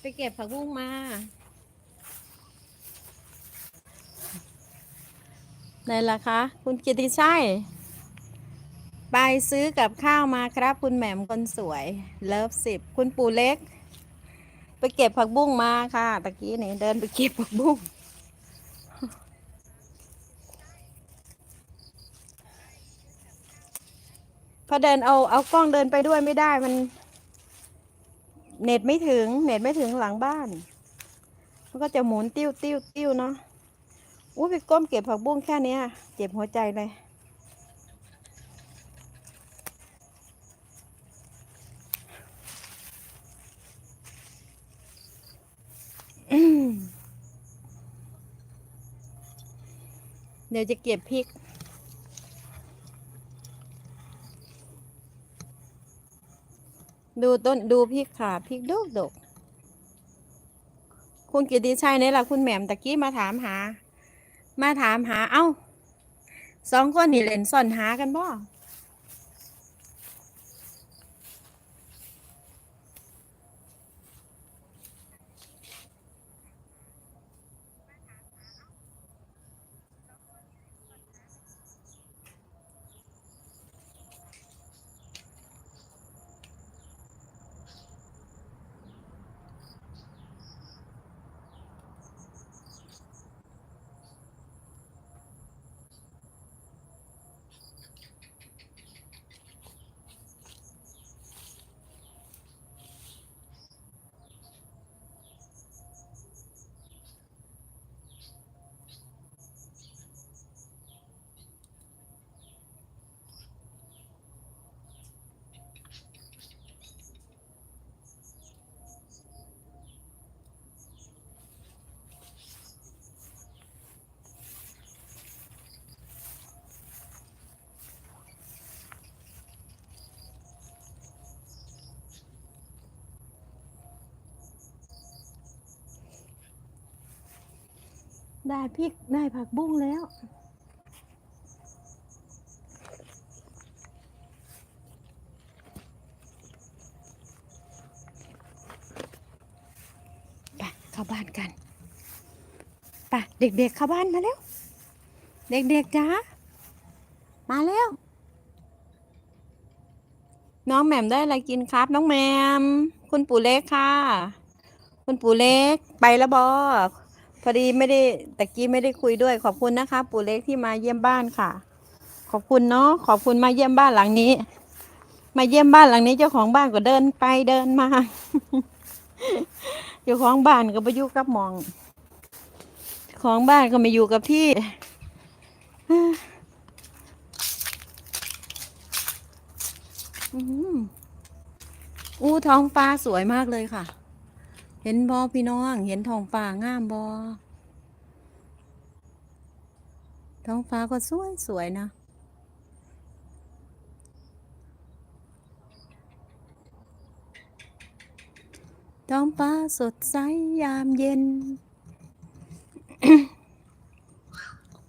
ไปเก็บผักบุ้งมา ไหนล่ะคะ คุณกิติชัยไปซื้อกับข้าวมาครับ คุณแหม่มคนสวย เลิฟสิบ คุณปู่เล็ก ไปเก็บผักบุ้งมาค่ะ ตะกี้นี่เดินไปเก็บผักบุ้งพอเดินเอาเอากล้องเดินไปด้วยไม่ได้มัน เน็ตไม่ถึง เน็ตไม่ถึงหลังบ้าน มันก็จะหมุนติ้วติ้วติ้วเนาะอู้ไปก้มเก็บผักบุ้งแค่นี้เจ็บหัวใจเลยเดี๋ยวจะเก็บพริก ดูต้นดูพริกค่ะพริกดกดกคุณกิติชัยนี่แหละคุณแหม่มตะกี้มาถามหา มาถามหา เอ้าสองคนนี่เล่นซ่อนหากันบ่ ได้พริกได้ผักบุ้งแล้ว ไปเข้าบ้านกันไปเด็กๆเข้าบ้านมาแล้ว เด็กๆจ้ามาแล้ว น้องแหม่มได้อะไรกินครับ น้องแหม่มคุณปู่เล็กค่ะ คุณปู่เล็กไปแล้วบอ พอดีไม่ได้ตะกี้ไม่ได้คุยด้วยขอบคุณนะคะ ปู่เล็กที่มาเยี่ยมบ้านค่ะ ขอบคุณเนาะขอบคุณมาเยี่ยมบ้านหลังนี้ มาเยี่ยมบ้านหลังนี้เจ้าของบ้านก็เดินไปเดินมาเจ้าของบ้านก็ไปอยู่กับมอง ของบ้านก็ไม่อยู่กับที่อู้ท้องฟ้าสวยมากเลยค่ะ เห็นบอพี่น้อง เห็นท้องฟ้างามบอท้องฟ้าก็สวยสวยนะ ท้องฟ้าสดใสยามเย็น